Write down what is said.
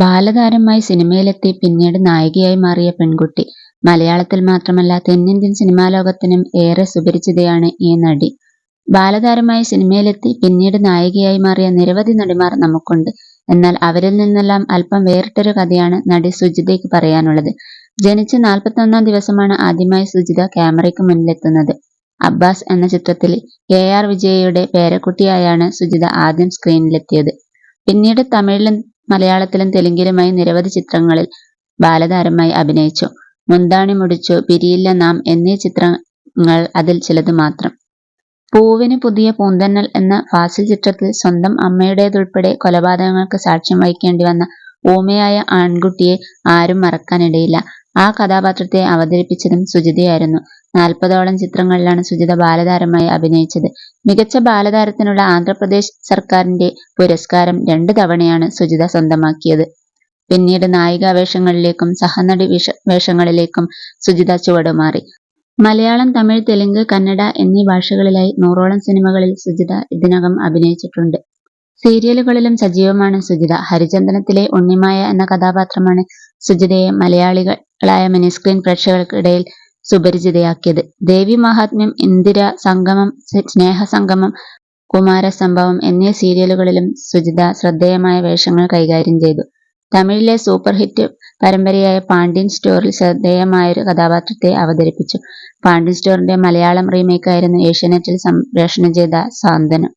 ബാലതാരമായി സിനിമയിലെത്തി പിന്നീട് നായികയായി മാറിയ പെൺകുട്ടി. മലയാളത്തിൽ മാത്രമല്ല തെന്നിന്ത്യൻ സിനിമാലോകത്തിനും ഏറെ സുപരിചിതയാണ് ഈ നടി. ബാലതാരമായി സിനിമയിലെത്തി പിന്നീട് നായികയായി മാറിയ നിരവധി നടിമാർ നമുക്കുണ്ട്. എന്നാൽ അവരിൽ നിന്നെല്ലാം അല്പം വേറിട്ടൊരു കഥയാണ് നടി സുജിതയ്ക്ക് പറയാനുള്ളത്. ജനിച്ച് നാൽപ്പത്തൊന്നാം ദിവസമാണ് ആദ്യമായി സുജിത ക്യാമറയ്ക്ക് മുന്നിലെത്തുന്നത്. അബ്ബാസ് എന്ന ചിത്രത്തിൽ കെ. ആർ. വിജയയുടെ പേരക്കുട്ടിയായാണ് സുജിത ആദ്യം സ്ക്രീനിലെത്തിയത്. പിന്നീട് തമിഴിലും മലയാളത്തിലും തെലുങ്കിലുമായി നിരവധി ചിത്രങ്ങളിൽ ബാലതാരമായി അഭിനയിച്ചു. മുന്താണി മുടിച്ചു, പിരിയില്ല നാം എന്നീ ചിത്രങ്ങൾ അതിൽ ചിലത് മാത്രം. പൂവിന് പുതിയ പൂന്തന്നൽ എന്ന ഫാസിൽ ചിത്രത്തിൽ സ്വന്തം അമ്മയുടേതുൾപ്പെടെ കൊലപാതകങ്ങൾക്ക് സാക്ഷ്യം വഹിക്കേണ്ടി വന്ന ഊമയായ ആൺകുട്ടിയെ ആരും മറക്കാനിടയില്ല. ആ കഥാപാത്രത്തെ അവതരിപ്പിച്ചതും സുജിതയായിരുന്നു. നാൽപ്പതോളം ചിത്രങ്ങളിലാണ് സുജിത ബാലതാരമായി അഭിനയിച്ചത്. മികച്ച ബാലതാരത്തിനുള്ള ആന്ധ്രാപ്രദേശ് സർക്കാരിന്റെ പുരസ്കാരം രണ്ട് തവണയാണ് സുജിത സ്വന്തമാക്കിയത്. പിന്നീട് നായിക വേഷങ്ങളിലേക്കും സഹനടി വേഷങ്ങളിലേക്കും സുജിത ചുവടുമാറി. മലയാളം, തമിഴ്, തെലുങ്ക്, കന്നഡ എന്നീ ഭാഷകളിലായി നൂറോളം സിനിമകളിൽ സുജിത ഇതിനകം അഭിനയിച്ചിട്ടുണ്ട്. സീരിയലുകളിലും സജീവമാണ് സുജിത. ഹരിചന്ദനത്തിലെ ഉണ്ണിമായ എന്ന കഥാപാത്രമാണ് സുജിതയെ മലയാളികളായ മിനിസ്ക്രീൻ പ്രേക്ഷകർക്കിടയിൽ സുപരിചിതയാക്കിയത്. ദേവിമാഹാത്മ്യം, ഇന്ദിര, സംഗമം, സ്നേഹസംഗമം, കുമാരസംഭവം എന്നീ സീരിയലുകളിലും സുജിത ശ്രദ്ധേയമായ വേഷങ്ങൾ കൈകാര്യം ചെയ്തു. തമിഴിലെ സൂപ്പർ ഹിറ്റ് പരമ്പരയായ പാണ്ഡ്യൻ സ്റ്റോറിൽ ശ്രദ്ധേയമായൊരു കഥാപാത്രത്തെ അവതരിപ്പിച്ചു. പാണ്ഡ്യൻ സ്റ്റോറിന്റെ മലയാളം റീമേക്കായിരുന്നു ഏഷ്യാനെറ്റിൽ സംപ്രേഷണം ചെയ്ത സാന്ത്വനം.